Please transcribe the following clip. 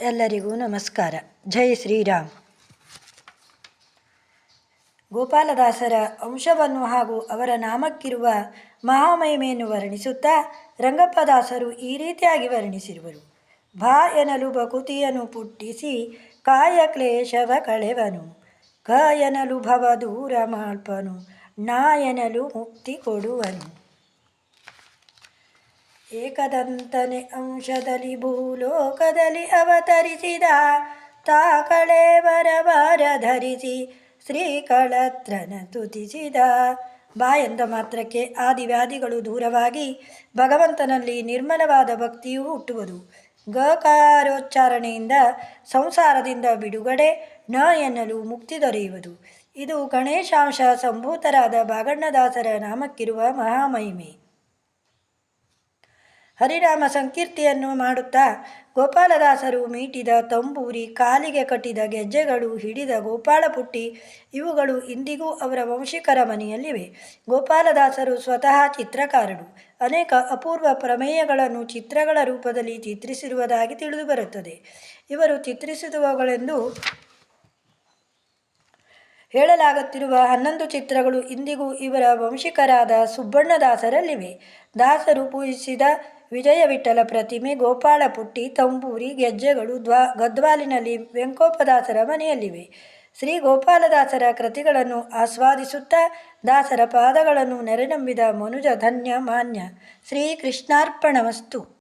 ಎಲ್ಲರಿಗೂ ನಮಸ್ಕಾರ. ಜೈ ಶ್ರೀರಾಮ್. ಗೋಪಾಲದಾಸರ ಅಂಶವನ್ನು ಹಾಗೂ ಅವರ ನಾಮಕ್ಕಿರುವ ಮಹಾಮಹಿಮೆಯನ್ನು ವರ್ಣಿಸುತ್ತಾ ರಂಗಪ್ಪದಾಸರು ಈ ರೀತಿಯಾಗಿ ವರ್ಣಿಸಿರುವರು. ಭಾ ಎನಲು ಬಕುತಿಯನ್ನು ಪುಟ್ಟಿಸಿ ಕಾಯ ಕ್ಲೇಶವ ಕಳೆವನು. ಕ ಎನಲು ಭವ ದೂರ ಮಾಳ್ಪನು. ನಾ ಎನಲು ಮುಕ್ತಿ ಕೊಡುವನು. ಏಕದಂತನೆ ಅಂಶದಲ್ಲಿ ಭೂಲೋಕದಲ್ಲಿ ಅವತರಿಸಿದ ತಾ ಬರಬಾರ ಧರಿಸಿ ಶ್ರೀಕಳತ್ರನ ತುತಿಸಿದ ಬಾ ಎಂದ ಮಾತ್ರಕ್ಕೆ ಆದಿವ್ಯಾಧಿಗಳು ದೂರವಾಗಿ ಭಗವಂತನಲ್ಲಿ ನಿರ್ಮಲವಾದ ಭಕ್ತಿಯು ಹುಟ್ಟುವುದು. ಗಕಾರೋಚ್ಚಾರಣೆಯಿಂದ ಸಂಸಾರದಿಂದ ಬಿಡುಗಡೆ ನ ಎನ್ನಲು ಮುಕ್ತಿ ದೊರೆಯುವುದು. ಇದು ಗಣೇಶಾಂಶ ಸಂಭೂತರಾದ ಭಾಗಣ್ಣದಾಸರ ನಾಮಕ್ಕಿರುವ ಮಹಾಮಹಿಮೆ. ಹರಿನಾಮ ಸಂಕೀರ್ತಿಯನ್ನು ಮಾಡುತ್ತಾ ಗೋಪಾಲದಾಸರು ಮೀಟಿದ ತಂಬೂರಿ ಕಾಲಿಗೆ ಕಟ್ಟಿದ ಗೆಜ್ಜೆಗಳು ಹಿಡಿದ ಗೋಪಾಲಪುಟ್ಟಿ ಇವುಗಳು ಇಂದಿಗೂ ಅವರ ವಂಶಿಕರ ಮನೆಯಲ್ಲಿವೆ. ಗೋಪಾಲದಾಸರು ಸ್ವತಃ ಚಿತ್ರಕಾರರು. ಅನೇಕ ಅಪೂರ್ವ ಪ್ರಮೇಯಗಳನ್ನು ಚಿತ್ರಗಳ ರೂಪದಲ್ಲಿ ಚಿತ್ರಿಸಿರುವುದಾಗಿ ತಿಳಿದುಬರುತ್ತದೆ ಇವರು ಚಿತ್ರಿಸಿದವುಗಳೆಂದು ಹೇಳಲಾಗುತ್ತಿರುವ ಹನ್ನೊಂದು ಚಿತ್ರಗಳು ಇಂದಿಗೂ ಇವರ ವಂಶಿಕರಾದ ಸುಬ್ಬಣ್ಣದಾಸರಲ್ಲಿವೆ. ದಾಸರು ಪೂಜಿಸಿದ ವಿಜಯ ವಿಠಲ ಪ್ರತಿಮೆ ಗೋಪಾಳ ಪುಟ್ಟಿ ತಂಬೂರಿ ಗೆಜ್ಜೆಗಳು ದ್ವಾ ಗದ್ವಾಲಿನಲ್ಲಿ ವೆಂಕೋಪದಾಸರ ಮನೆಯಲ್ಲಿವೆ. ಶ್ರೀ ಗೋಪಾಲದಾಸರ ಕೃತಿಗಳನ್ನು ಆಸ್ವಾದಿಸುತ್ತಾ ದಾಸರ ಪಾದಗಳನ್ನು ನೆರೆನಂಬಿದ ಮನುಜ ಧನ್ಯ ಮಾನ್ಯ. ಶ್ರೀ ಕೃಷ್ಣಾರ್ಪಣಮಸ್ತು